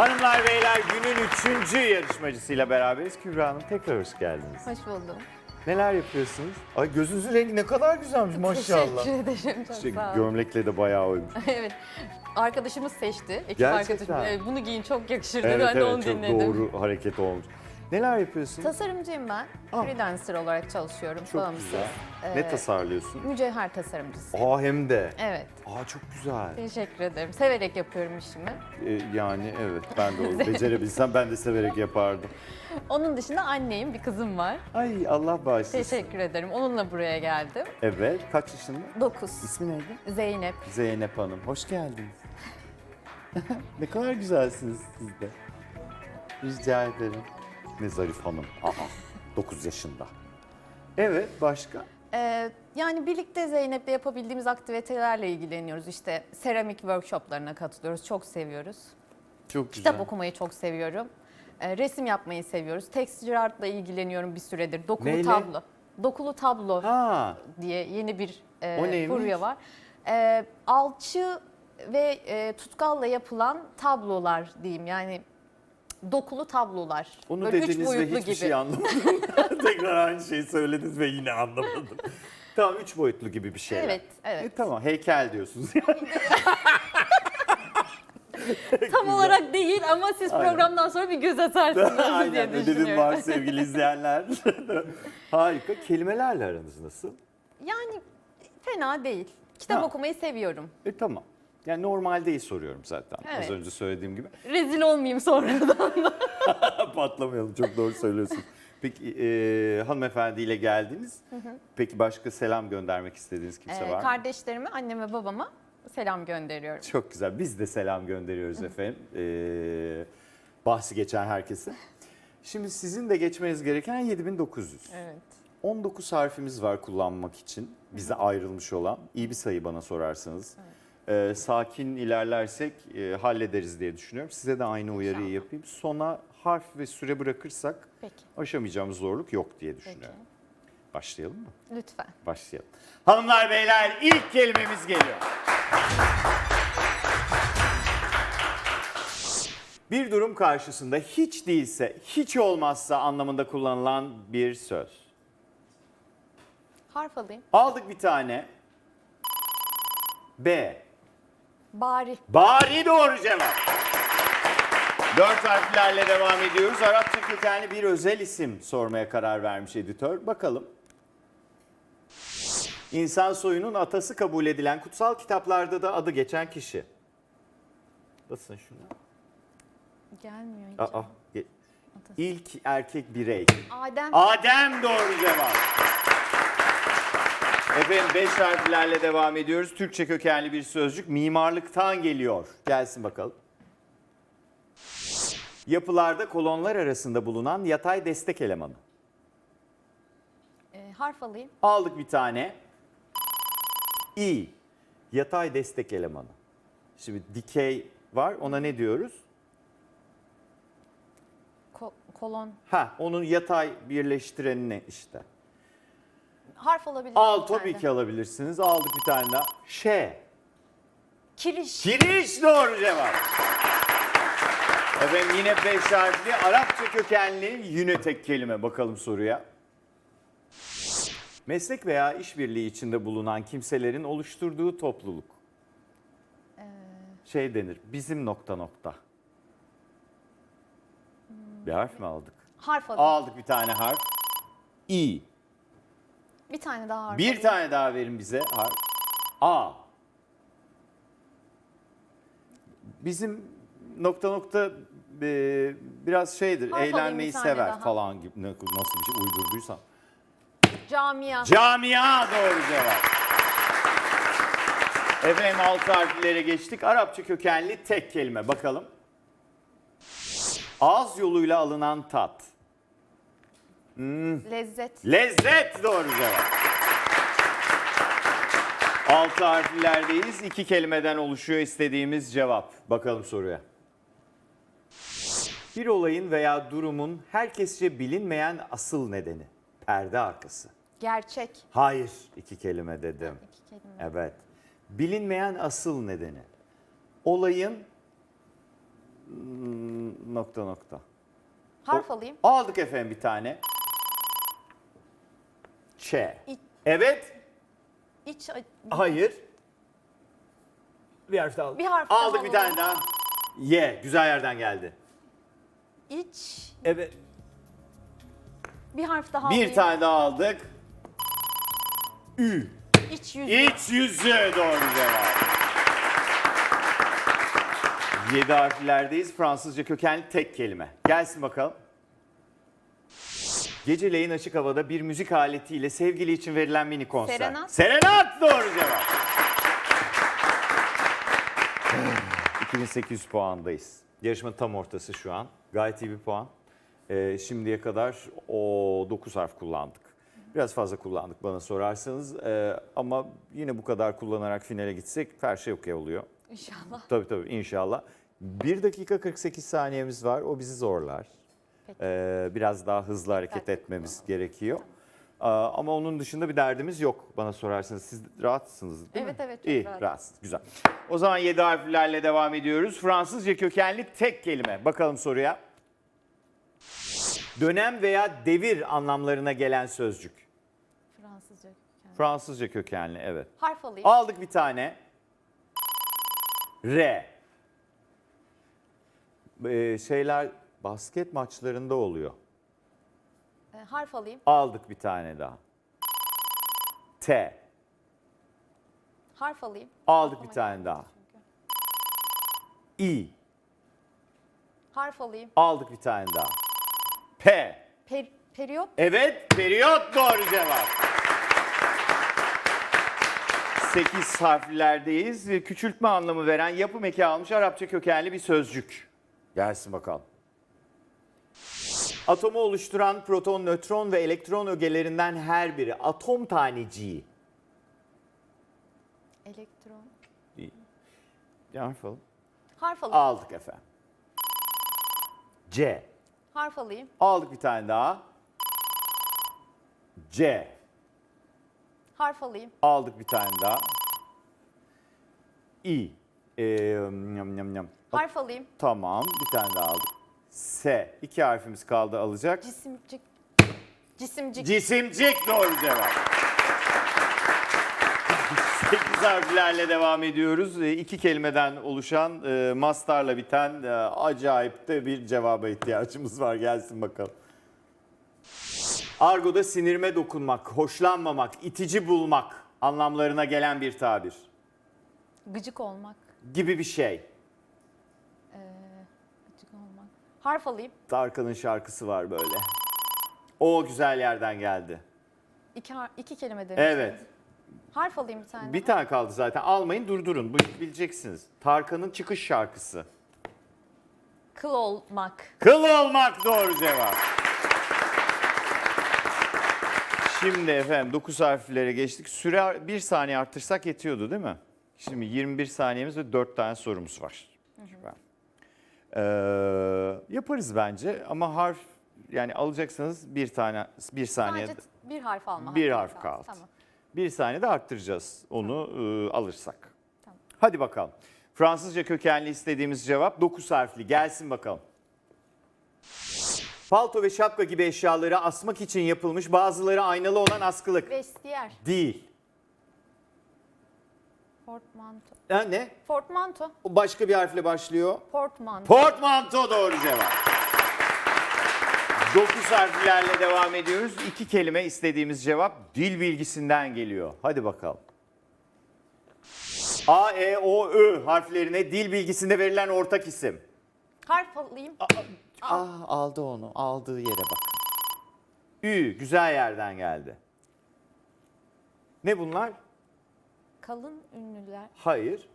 Hanımlar beyler günün üçüncü yarışmacısıyla beraberiz. Kübra Hanım tekrar hoş geldiniz. Hoş buldum. Neler yapıyorsunuz? Ay gözünüzün rengi ne kadar güzelmiş maşallah. Teşekkür ederim. Çok İşte sağ olun. gömlekle de bayağı uymuş. evet. Arkadaşımız seçti. Ekip Gerçekten. arkadaşım. Evet, bunu giyin çok yakışır dedi. Ben de onu çok dinledim. doğru hareket olmuş. Neler yapıyorsunuz? Tasarımcıyım ben. Ah. Freelancer olarak çalışıyorum. Çok bağımsız. güzel. Ee, Ne tasarlıyorsun? Mücevher tasarımcısı. Aa hem de. Evet. Aa çok güzel. Teşekkür ederim. Severek yapıyorum işimi. Ee, yani evet ben de onu becerebilsem ben de severek yapardım. Onun dışında anneyim, bir kızım var. Ay Allah bağışlasın. Teşekkür ederim. Onunla buraya geldim. Evet kaç yaşında? 9. İsmi neydi? Zeynep. Zeynep Hanım. Hoş geldiniz. ne kadar güzelsiniz siz de. Rica ederim. Ne zarif hanım. Aha 9 yaşında. Evet başka? Ee, yani birlikte Zeynep'le yapabildiğimiz aktivitelerle ilgileniyoruz. İşte seramik workshoplarına katılıyoruz. Çok seviyoruz. Çok güzel. Kitap okumayı çok seviyorum. Ee, resim yapmayı seviyoruz. Texture art'la ilgileniyorum bir süredir. Dokulu Neyle? tablo. Dokulu tablo Ha diye yeni bir e, furya var. Ee, alçı ve e, tutkalla yapılan tablolar diyeyim. Yani dokulu tablolar. onu Böyle üç dediniz ve boyutlu hiçbir gibi. şey anlamadım. Tekrar aynı şeyi söylediniz ve yine anlamadım. tamam üç boyutlu gibi bir şeyler. Evet, evet. E, tamam heykel diyorsunuz. Tam olarak değil ama siz Aynen. programdan sonra bir göz atarsınız diye Aynen ödevim düşünüyorum. var sevgili izleyenler. Harika. Kelimelerle aranız nasıl? Yani fena değil. Kitap Ha. okumayı seviyorum. E tamam. Yani normaldeyi soruyorum zaten. Az Evet. önce söylediğim gibi. Rezil olmayayım sonradan. Patlamayalım çok doğru söylüyorsun. Peki e, hanımefendiyle geldiniz. Peki başka selam göndermek istediğiniz kimse Ee, var mı? kardeşlerime, anneme, babama selam gönderiyorum. Çok güzel. Biz de selam gönderiyoruz efendim. Ee, bahsi geçen herkese. Şimdi sizin de geçmeniz gereken 7900. Evet. 19 harfimiz var kullanmak için. Bize ayrılmış olan. iyi bir sayı bana sorarsanız. Ee, sakin ilerlersek e, hallederiz diye düşünüyorum. Size de aynı uyarıyı İnşallah. yapayım. Sona harf ve süre bırakırsak Peki. aşamayacağımız zorluk yok diye Peki. düşünüyorum. Başlayalım mı? Lütfen. Başlayalım. Hanımlar beyler ilk kelimemiz geliyor. Bir durum karşısında hiç değilse, hiç olmazsa anlamında kullanılan bir söz. Harf alayım. Aldık bir tane. B. Bari. Bari doğru cevap. Dört harflerle devam ediyoruz. Arapça kökenli bir özel isim sormaya karar vermiş editör. Bakalım. İnsan soyunun atası kabul edilen kutsal kitaplarda da adı geçen kişi. Basın şunu. Gelmiyor hiç. Aa, ge- İlk erkek birey. Adem. Adem doğru cevap. Efendim beş harflerle devam ediyoruz. Türkçe kökenli bir sözcük mimarlıktan geliyor. Gelsin bakalım. Yapılarda kolonlar arasında bulunan yatay destek elemanı. Ee, harf alayım. Aldık bir tane. İ. Yatay destek elemanı. Şimdi dikey var. Ona ne diyoruz? Ko- kolon. Ha, onun yatay birleştirenine işte. Harf alabilirim. Al bir tabii ki alabilirsiniz. Aldık bir tane daha. Ş. Kiriş. Kiriş doğru cevap. Efendim yine beş harfli Arapça kökenli yine tek kelime. Bakalım soruya. Meslek veya işbirliği içinde bulunan kimselerin oluşturduğu topluluk. Şey denir, bizim nokta nokta. Bir harf mi aldık? Harf alayım. Aldık bir tane harf. İ. Bir tane daha harf Bir tane daha verin bize harf. A. Bizim nokta nokta e, biraz şeydir. Harf alayım eğlenmeyi bir tane sever daha. falan gibi ne- nasıl bir şey uydurduysam. Camia. Camia doğru cevap. Efendim altı harflere geçtik. Arapça kökenli tek kelime bakalım. Ağız yoluyla alınan tat. Lezzet. Lezzet doğru cevap. Altı harflerdeyiz. İki kelimeden oluşuyor istediğimiz cevap. Bakalım soruya. Bir olayın veya durumun herkesçe bilinmeyen asıl nedeni. Perde arkası. Gerçek. Hayır, iki kelime dedim. İki kelime. Evet. Bilinmeyen asıl nedeni. Olayın hmm, nokta nokta. Harf alayım. Aldık efendim bir tane. Ç. Evet. İç Hayır. Bir harf daha aldık. Bir harf daha Aldık bir alalım. tane daha. Y. Güzel yerden geldi. iç Evet. bir harf daha Bir alayım. tane daha aldık. Ü. İç yüzü. İç yüzü doğru cevap. Yedi harflerdeyiz. Fransızca kökenli tek kelime. Gelsin bakalım. Geceleyin açık havada bir müzik aletiyle sevgili için verilen mini konser. Serenat. Serenat doğru cevap. 2800 puandayız. Yarışmanın tam ortası şu an. Gayet iyi bir puan. Ee, şimdiye kadar o 9 harf kullandık. Biraz fazla kullandık bana sorarsanız. Ee, ama yine bu kadar kullanarak finale gitsek her şey okey oluyor. İnşallah. Tabii tabii inşallah. 1 dakika 48 saniyemiz var. O bizi zorlar. Ee, biraz daha hızlı hareket Dikkatli etmemiz gerekiyor. Aa, ama onun dışında bir derdimiz yok bana sorarsanız. Siz rahatsınız değil Evet, mi? evet, çok İyi, rahatım. rahatsız. Güzel. O zaman 7 harflerle devam ediyoruz. Fransızca kökenli tek kelime. Bakalım soruya. Dönem veya devir anlamlarına gelen sözcük. Fransızca kökenli. Fransızca kökenli evet. Harf alayım. Aldık bir tane. R. Ee, şeyler basket maçlarında oluyor. Ee, harf alayım. Aldık bir tane daha. T. Harf alayım. Aldık Aklıma bir tane gelmedi daha. çünkü. I. Harf alayım. Aldık bir tane daha. P. Per, periyot. Evet, periyot doğru cevap. 8 harflerdeyiz. Küçültme anlamı veren yapım eki almış Arapça kökenli bir sözcük. Gelsin bakalım. Atomu oluşturan proton, nötron ve elektron ögelerinden her biri atom taneciği. Elektron. Bir harf alalım. Harf alayım. Aldık efendim. C. Harf alayım. Aldık bir tane daha. C. Harf alayım. Aldık bir tane daha. İ. Ee, yam yam yam. Harf alayım. Tamam bir tane daha aldık. S. İki harfimiz kaldı alacak. Cisimcik. Cisimcik. Cisimcik doğru cevap. 8 harflerle devam ediyoruz. Ee, İki kelimeden oluşan, e, mastarla biten e, acayip de bir cevaba ihtiyacımız var. Gelsin bakalım. Argo'da sinirme dokunmak, hoşlanmamak, itici bulmak anlamlarına gelen bir tabir Gıcık olmak. gibi bir şey. Olmak. Harf alayım. Tarkan'ın şarkısı var böyle. O güzel yerden geldi. İki, har- iki kelime demiştiniz. Evet. Harf alayım bir tane. Bir daha. tane kaldı zaten. Almayın durdurun. Bu bileceksiniz. Tarkan'ın çıkış şarkısı. Kıl olmak. Kıl olmak doğru cevap. Şimdi efendim 9 harflere geçtik. Süre 1 saniye artırsak yetiyordu değil mi? Şimdi 21 saniyemiz ve 4 tane sorumuz var. Süper. Ee, yaparız bence ama harf yani alacaksanız bir tane bir saniye Sadece bir harf alma. bir harf kaldı. Tamam. Bir saniyede arttıracağız onu e, alırsak. Tamam. Hadi bakalım. Fransızca kökenli istediğimiz cevap 9 harfli. Gelsin bakalım. Palto ve şapka gibi eşyaları asmak için yapılmış bazıları aynalı olan askılık. Vestiyer. Değil. Portmanto. Ha, ne? Portmanto. O başka bir harfle başlıyor. Portmanto. Portmanto doğru cevap. 9 harflerle devam ediyoruz. İki kelime istediğimiz cevap dil bilgisinden geliyor. Hadi bakalım. A, E, O, Ö harflerine dil bilgisinde verilen ortak isim. harf alayım. Ah aldı onu. Aldığı yere bak. Ü güzel yerden geldi. Ne bunlar? Kalın ünlüler. Hayır.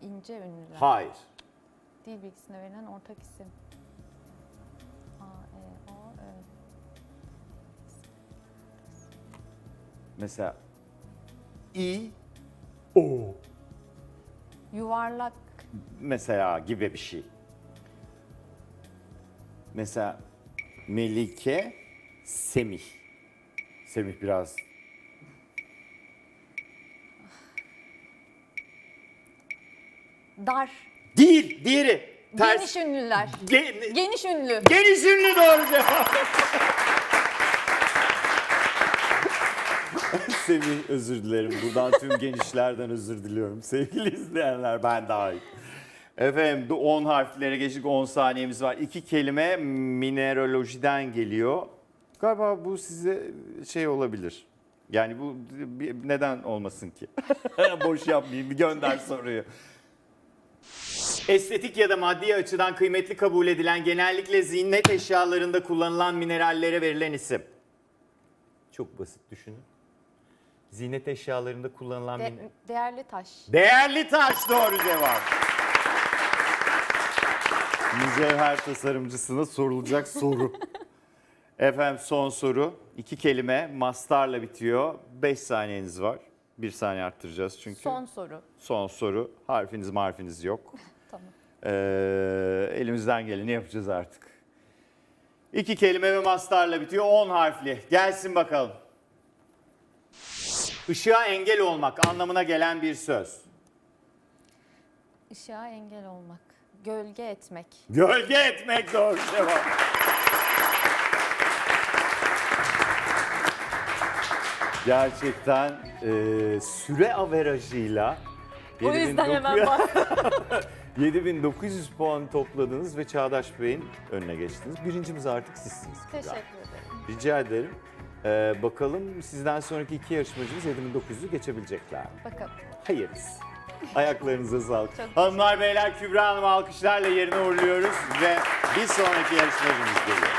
ince ünlüler. Hayır. Dil bilgisine verilen ortak isim. A, E, O, Ö. Mesela İ, O Yuvarlak. mesela gibi bir şey. Mesela Melike, Semih. Semih biraz Dar. Değil, diğeri. Ters- Geniş ünlüler. Ge- Geniş ünlü. Geniş ünlü doğru cevap. Semih özür dilerim. Buradan tüm genişlerden özür diliyorum. Sevgili izleyenler ben dahil. Efendim 10 harflere geçtik 10 saniyemiz var. İki kelime mineralojiden geliyor. Galiba bu size şey olabilir. Yani bu bir- neden olmasın ki? Boş yapmayayım bir gönder soruyu. Estetik ya da maddi açıdan kıymetli kabul edilen genellikle ziynet eşyalarında kullanılan minerallere verilen isim. Çok basit düşünün. Ziynet eşyalarında kullanılan De- değerli taş. Değerli taş doğru cevap. Mücevher tasarımcısına sorulacak soru. Efendim son soru. İki kelime mastarla bitiyor. Beş saniyeniz var. Bir saniye arttıracağız çünkü. Son soru. Son soru. Harfiniz marfiniz yok. Tamam. Ee, elimizden geleni yapacağız artık. İki kelime ve mastarla bitiyor. 10 harfli. Gelsin bakalım. Işığa engel olmak anlamına gelen bir söz. Işığa engel olmak. Gölge etmek. Gölge etmek doğru cevap. Gerçekten e, süre averajıyla O yüzden 7900 hemen bastım. 7900 puan topladınız ve Çağdaş Bey'in önüne geçtiniz. Birincimiz artık sizsiniz. Kübra. Teşekkür ederim. Rica ederim. Ee, bakalım sizden sonraki iki yarışmacımız 7900'ü geçebilecekler mi? Bakalım. Hayırlısı. Ayaklarınıza sağlık. Çok Hanımlar beyler Kübra Hanım alkışlarla yerine uğurluyoruz ve bir sonraki yarışmacımız geliyor.